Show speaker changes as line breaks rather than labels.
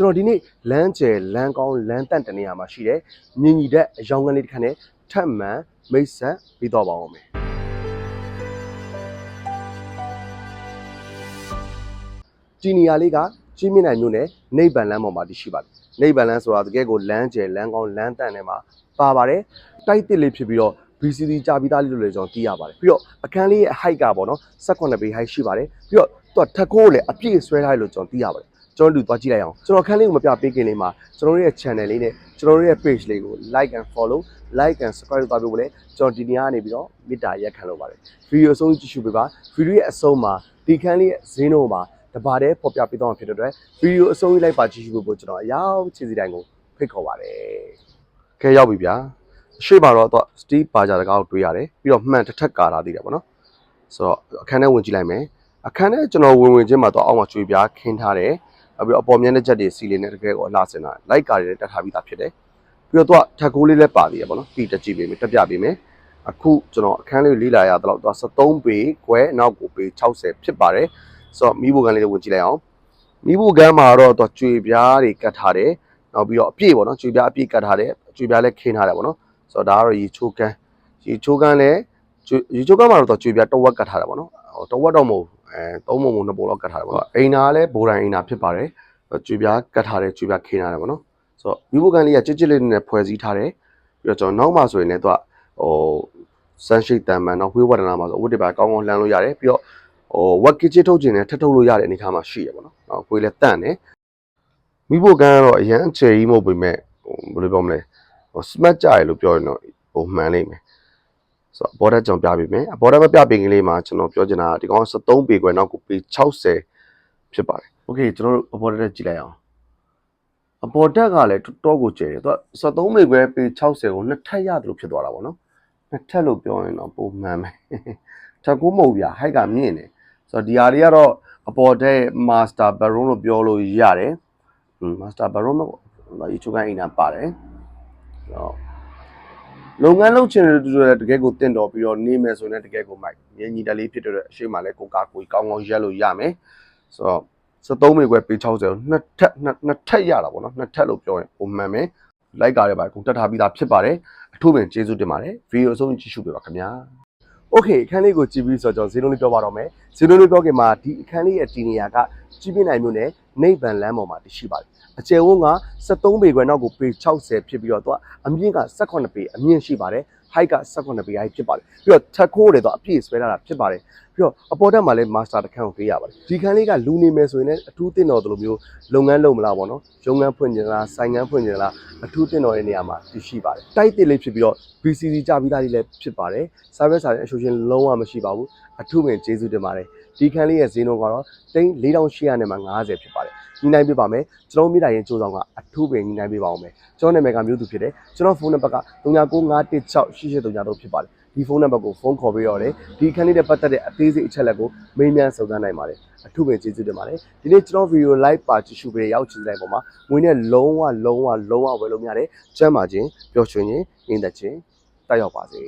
ကျွန်တော်ဒီနေ့လမ်းကျယ်လမ်းကောင်းလမ်းတန့်တနေရာမှာရှိတဲ့မြင်ကြီးတဲ့အယောင်ကလေးတစ်ခါနဲ့ထပ်မံမိတ်ဆက်ပြီးတော့ပါအောင်မယ်ဒီနေရာလေးကကြီးမြင့်နိုင်မြို့နယ်နေဗန်လမ်းပေါ်မှာတည်ရှိပါတယ်နေဗန်လမ်းဆိုတာတကယ်ကိုလမ်းကျယ်လမ်းကောင်းလမ်းတန့်ထဲမှာပါပါတယ်တိုက်တစ်လေးဖြစ်ပြီးတော့ BCD ကြာပြီးသားလေးလို့လည်းကျွန်တော်သိရပါတယ်ပြီးတော့အခန်းလေးရဲ့ height ကပေါ့နော်18ပေ height ရှိပါတယ်ပြီးတော့သူကထက်ခိုးကိုလည်းအပြည့်ဆွဲထားတယ်လို့ကျွန်တော်သိရပါတယ် ကျွန်တော်လူသွားကြည့်လိုက်အောင်ကျွန်တော်အခန်းလေးကိုမပြပေးခင်လေးမှာကျွန်တော်တို့ရဲ့ channel လေးနဲ့ကျွန်တော်တို့ရဲ့ page လေးကို like and follow like and subscribe လုပ်သွားပေးဖို့လည်းကျွန်တော်ဒီနေ့ကနေပြီးတော့မေတ္တာရက်ခံလုပ်ပါတယ်ဗီဒီယိုအဆုံးကြည့်ရှုပေးပါဗီဒီယိုရဲ့အဆုံးမှာဒီခန်းလေးရဲ့ဈေးနှုန်းမှာတပါးတည်းပေါ်ပြပေးတော့မှာဖြစ်တဲ့အတွက်ဗီဒီယိုအဆုံးကြီးလိုက်ပါကြည့်ရှုဖို့ကျွန်တော်အရောက်ချစ်စီတိုင်းကိုဖိတ်ခေါ်ပါတယ်ခဲရောက်ပြီဗျာရှေ့မှာတော့တော့ Steve Barger တကားကိုတွေ့ရတယ်ပြီးတော့မှန်တစ်ထက်ကာလာသေးတယ်ပေါ့နော်ဆိုတော့အခန်းထဲဝင်ကြည့်လိုက်မယ်အခန်းထဲကျွန်တော်ဝင်ဝင်ချင်းမှာတော့အောက်မှာကျွေးပြားခင်းထားတယ် နောက်ပြီးတော့အပေါ်မျက်နှာချက်တွေစီလေးနဲ့တကယ်ကိုအလှဆင်တာလိုက်ကာတွေလည်းတက်ထားပြီးသားဖြစ်တယ်ပြီးတော့သူကထက်ကိုးလေးလည်းပါသေးတယ်ပေါ့နော်ပြီးတက်ကြည့်ပေးမယ်တက်ပြပေးမယ်အခုကျွန်တော်အခန်းလေးကိုလေးလာရတော့သူက73ပေခွဲနောက်ကိုပေ60ဖြစ်ပါတယ်ဆိုတော့မိဘကန်လေးတွေဝင်ကြည့်လိုက်အောင်မိဘကန်မှာတော့သူကျွေပြားတွေကတ်ထားတယ်နောက်ပြီးတော့အပြည့်ပေါ့နော်ကျွေပြားအပြည့်ကတ်ထားတယ်ကျွေပြားလည်းခင်းထားတယ်ပေါ့နော်ဆိုတော့ဒါကတော့ရေချိုးကန်းရေချိုးကန်းလည်းကျွေရေချိုးကန်းမှာတော့ကျွေပြတဝက်ကတ်ထားတာပေါ့နော်ဟိုတဝက်တော့မဟုတ်ဘူး အဲသုံးပုံပုံနှစ်ပုံလောက်ကတ်ထားတယ်ပေါ့နော်အိမ်နာလည်းဘိုးတိုင်းအိမ်နာဖြစ်ပါတယ်ကျွေပြကတ်ထားတယ်ကျွေပြခင်းထားတယ်ပေါ့နော်ဆိုတော့မိဖို့ကန်းလေးကကြစ်ကြစ်လေးနဲ့ဖွဲ့စည်းထားတယ်ပြီးတော့ကျွန်တော်နောက်မှဆိုရင်လည်းသူကဟိုဆန်းရှိတ်တန်မန်တော့ဝေးဝဒနာမှာဆိုအဝတ်တွေပါကောင်းကောင်းလှမ်းလို့ရတယ်ပြီးတော့ဟိုဝက်ကစ်ချစ်ထုတ်ခြင်းနဲ့ထပ်ထုတ်လို့ရတဲ့အနေအထားမှာရှိရပေါ့နော်နောက်ခွေးလည်းတန့်တယ်မိဖို့ကန်းကတော့အရန်အခြေကြီးမဟုတ်ပေမဲ့ဟိုဘယ်လိုပြောမလဲဟို smart ကြရလို့ပြောရင်တော့ဟိုမှန်လိမ့်မယ် ဆိုတော့ border ကြောင့်ပြပေးမယ် border မပြပေးခင်လေးမှာကျွန်တော်ပြောချင်တာဒီကောင်73ပေခွဲနောက်ကိုပေ60ဖြစ်ပါတယ် okay ကျွန်တော်တို့ border တက်ကြည့်လိုက်အောင်အပေါ်တက်ကလည်းတော့ကိုကျယ်တယ်သူက73မိခွဲပေ60ကိုနှစ်ထပ်ရတယ်လို့ဖြစ်သွားတာပေါ့နော်နှစ်ထပ်လို့ပြောရင်တော့ပုံမှန်ပဲထက်ကိုမဟုတ်ဗျာဟိုက်ကမြင့်တယ်ဆိုတော့ဒီဟာတွေကတော့အပေါ်တက် master baron လို့ပြောလို့ရတယ် master baron ပေါ့ဒါ YouTube ကအိမ်နာပါတယ်ဆိုတော့ လုပ်ငန်းလုပ်ချင်တဲ့တူတူလည်းတကယ်ကိုတင့်တော်ပြီးတော့နေမယ်ဆိုရင်လည်းတကယ်ကိုမိုက်မြင်းညီတက်လေးဖြစ်တဲ့အတွက်အရှိမလည်းကိုကာကိုကောင်းကောင်းရက်လို့ရမယ်ဆိုတော့73မိခွဲပေ60ကိုနှစ်ထက်နှစ်နှစ်ထက်ရတာပေါ့နော်နှစ်ထက်လို့ပြောရင်ပုံမှန်ပဲလိုက်ကားရပါကုန်တက်ထားပြီးသားဖြစ်ပါတယ်အထူးပင်ကျေးဇူးတင်ပါတယ်ဗီဒီယိုအဆုံးကြည့်ရှုပေးပါခင်ဗျာ โอเคအခန်းလေးကိုကြည့်ပြီးဆိုတော့ကျွန်တော်ဇီးလုံးလေးပြောပါတော့မယ်ဇီးလုံးလေးပြောခင်မှာဒီအခန်းလေးရဲ့ဒီနေရာကကြီးပြင်းနိုင်မျိုးနဲ့နေဗန်လမ်းပေါ်မှာတရှိပါတယ်အကျယ်ဝန်းက73ပေခွဲနောက်ကိုပေ60ဖြစ်ပြီးတော့သူကအမြင့်က18ပေအမြင့်ရှိပါတယ် height က18ပေ height ဖြစ်ပါတယ်ပြီးတော့ထက်ခိုးတယ်တော့အပြည့်ဆွဲလာတာဖြစ်ပါတယ်ပြီးတော့အပေါ်တက်မှာလည်း master တစ်ခန်းကိုပေးရပါတယ်ဒီခန်းလေးကလူနေမယ်ဆိုရင်လည်းအထူးတင်တော်တို့လိုမျိုးလုပ်ငန်းလုပ်မလားပေါ့နော်ရုံငန်းဖွင့်ကြလားဆိုင်ငန်းဖွင့်ကြလားအထူးတင်တော်ရဲ့နေရာမှာတည်ရှိပါတယ်တိုက်တစ်လေးဖြစ်ပြီးတော့ BCC ကြပြီးသားလေးလည်းဖြစ်ပါတယ် service စာရဲ့အရှုရှင်လုံးဝမရှိပါဘူးအထူးပင်ကျေးဇူးတင်ပါတယ် ဒီခန်းလေးရဲ့ဈေးနှုန်းကတော့တိန်း4800နဲ့မှ90ဖြစ်ပါတယ်ညီနိုင်ပြပါမယ်ကျွန်တော်မိတာရင်ကြိုးဆောင်ကအထူးပင်ညီနိုင်ပြပါအောင်မယ်ကျွန်တော်နာမည်ကမျိုးသူဖြစ်တယ်ကျွန်တော်ဖုန်းနံပါတ်က3995168833ဖြစ်ပါတယ်ဒီဖုန်းနံပါတ်ကိုဖုန်းခေါ်ပြီးတော့တယ်ဒီခန်းလေးနဲ့ပတ်သက်တဲ့အသေးစိတ်အချက်လက်ကိုမေးမြန်းစုံစမ်းနိုင်ပါတယ်အထူးပင်ကျေးဇူးတင်ပါတယ်ဒီနေ့ကျွန်တော်ဗီဒီယို live ပါကြည့်ရှုပေးရောက်ချင်တဲ့ပုံမှာငွေနဲ့လုံးဝလုံးဝလုံးဝဝယ်လို့မရတယ်ကျမ်းမာခြင်းပျော်ရွှင်ခြင်းအင်းသက်ခြင်းတက်ရောက်ပါစေ